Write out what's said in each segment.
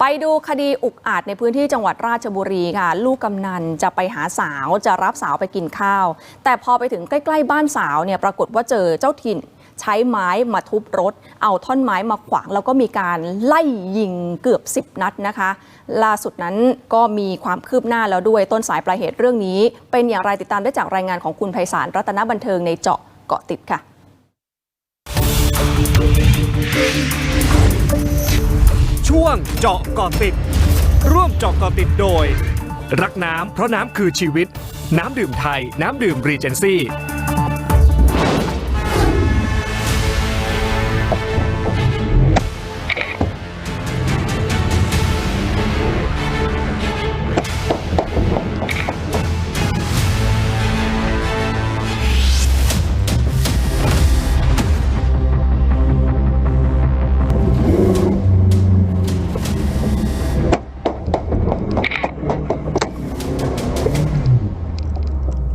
ไปดูคดีอุกอาจในพื้นที่จังหวัดราชบุรีค่ะ ลูกกำนันจะไปหาสาวจะรับสาวไปกินข้าว แต่พอไปถึงใกล้ๆบ้านสาวเนี่ยปรากฏว่าเจอเจ้าถิ่นใช้ไม้มาทุบรถ เอาท่อนไม้มาขวาง แล้วก็มีการไล่ยิงเกือบ 10 นัดนะคะ ล่าสุดนั้นก็มีความคืบหน้าแล้วด้วยต้นสายปลายเหตุเรื่องนี้ เป็นอย่างไรติดตามได้จากรายงานของคุณไพศาลรัตนบันเทิงในเจาะเกาะติดค่ะ ช่วงเจาะเกาะติด ร่วมเจาะเกาะติดโดย รักน้ำเพราะน้ำคือชีวิต น้ำดื่มไทย น้ำดื่มรีเจนซี่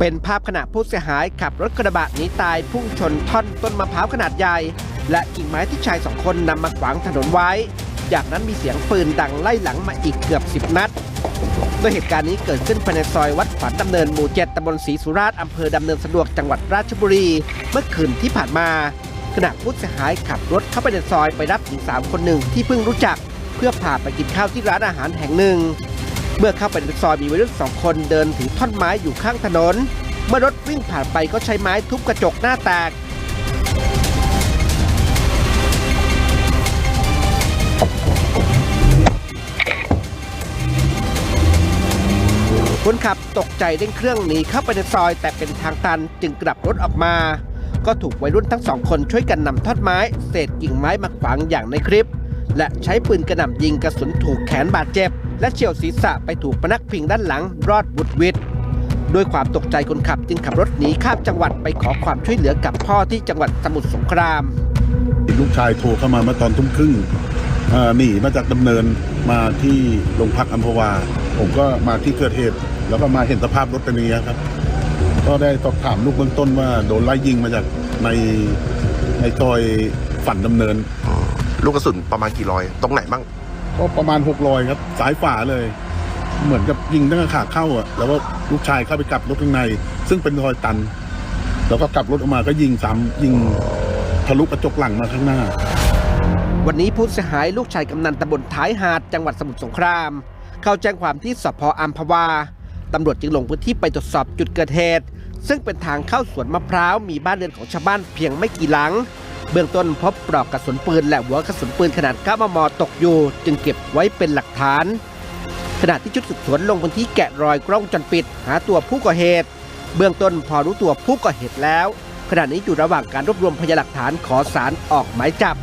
เป็นภาพขณะผู้เสียหายขับรถกระบะหนีตายพุ่งชนท่อนต้นมะพร้าวขนาดใหญ่ และกิ่งไม้ที่ชายสองคนนำมาขวางถนนไว้ จากนั้นมีเสียงปืนดังไล่หลังมาอีกเกือบ 10 นัด โดยเหตุการณ์นี้เกิดขึ้นภายในซอยวัดขวัญดำเนินหมู่เจ็ดตำบลศรีสุราษฎร์อำเภอดำเนินสะดวกจังหวัดราชบุรี เมื่อคืนที่ผ่านมาขณะผู้เสียหายขับรถเข้าไปในซอยไปรับหญิงสาวคนหนึ่งที่เพิ่งรู้จัก เพื่อพาไปกินข้าวที่ร้านอาหารแห่งหนึ่ง เมื่อเข้าไปในซอยมีวัยรุ่นสองคนเดินถือท่อนไม้อยู่ข้างถนน เมื่อรถวิ่งผ่านไปก็ใช้ไม้ทุบกระจกหน้าแตกคนขับตกใจเร่งเครื่องหนีเข้าไปในซอย แต่เป็นทางตันจึงกลับรถออกมา ก็ถูกวัยรุ่นทั้งสองคนช่วยกันนำท่อนไม้ เศษกิ่งไม้มาขวางอย่างในคลิป และใช้ปืนกระหน่ำยิงกระสุนถูกแขนบาดเจ็บ และเฉียวศีรษะไปถูกพนักพิงด้านหลังรอดบุดหวิดด้วยความตกใจคนขับจึงขับรถหนีข้ามจังหวัดไปขอความช่วยเหลือกับพ่อที่จังหวัดสมุทรสงคราม ลูกชายโทรเข้ามาเมื่อตอนทุ่มครึ่งหนีมาจากดำเนินมาที่โรงพักอัมพวา ผมก็มาที่เกิดเหตุ แล้วก็มาเห็นสภาพรถเป็นอย่างนี้ครับ ก็ได้สอบถามลูกเบื้องต้นว่าโดนไล่ยิงมาจากในในซอยฝันดำเนิน ลูกกระสุนประมาณกี่รอย ตรงไหนบ้าง ก็ประมาณหกรอยครับ สายฝ่าเลย เหมือนกับยิงตั้งแต่ขาเข้าอะ แล้วก็ลูกชายเข้าไปกลับรถข้างใน ซึ่งเป็นรอยตัน แล้วก็กลับรถออกมาก็ยิงซ้ำยิงทะลุกระจกหลังมาข้างหน้า วันนี้ผู้เสียหายลูกชายกำนันตำบลท้ายหาดจังหวัดสมุทรสงคราม เข้าแจ้งความที่สพอัมพวาตำรวจจึงลงพื้นที่ไปตรวจสอบจุดเกิดเหตุ ซึ่งเป็นทางเข้าสวนมะพร้าวมีบ้านเรือนของชาวบ้านเพียงไม่กี่หลัง เบื้องต้นพบปลอกกระสุนปืนและหัวกระสุนปืนขนาด 9 มม ตกอยู่ จึงเก็บไว้เป็นหลักฐาน ขณะที่ชุดสืบสวนลงพื้นที่แกะรอยกล้องจรปิด หาตัวผู้ก่อเหตุ เบื้องต้นพอรู้ตัวผู้ก่อเหตุแล้ว ขณะนี้อยู่ระหว่างการรวบรวมพยานหลักฐานขอสารออกหมายจับ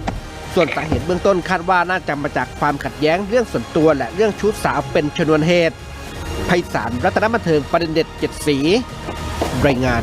ส่วนสาเหตุเบื้องต้นคาดว่าน่าจะมาจากความขัดแย้งเรื่องส่วนตัวและเรื่องชู้สาวเป็นชนวนเหตุไพศาลรัตนบันเทิงประเด็นเด็ดเจ็ดสีรายงาน